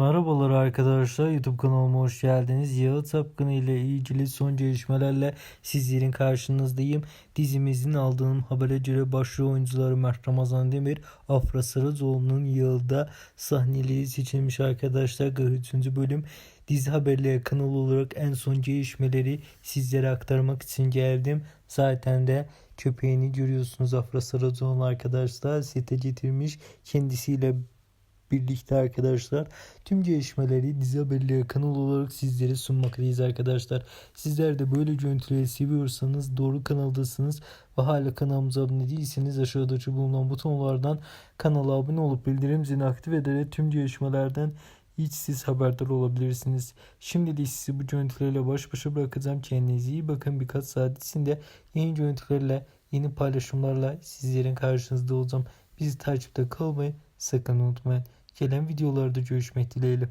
Merhabalar arkadaşlar YouTube kanalıma hoş geldiniz. Yağı Tapkını ile ilgili son gelişmelerle sizlerin karşınızdayım. Dizimizin aldığım habere göre başrol oyuncuları Mert Ramazan Demir, Afra Sarızoğlu'nun yılda sahneleri seçilmiş arkadaşlar. 43. bölüm dizi haberleri kanalı olarak en son gelişmeleri sizlere aktarmak için geldim. Zaten de köpeğini görüyorsunuz Afra Sarızoğlu arkadaşlar. Sete getirmiş kendisiyle birlikte arkadaşlar tüm gelişmeleri dizi haberleri kanal olarak sizlere sunmaktayız arkadaşlar. Sizler de böyle görüntüleri seviyorsanız doğru kanaldasınız ve hala kanalımıza abone değilseniz aşağıdaki bulunan butonlardan kanala abone olup bildirim zilini aktif ederek tüm gelişmelerden hiç siz haberdar olabilirsiniz. Şimdi de sizi bu görüntülerle baş başa bırakacağım. Kendinize iyi bakın. Birkaç saat içinde yeni görüntülerle, yeni paylaşımlarla sizlerin karşınızda olacağım. Bizi takipte kalmayı sakın unutmayın. Gelen videolarda görüşmek dileğiyle.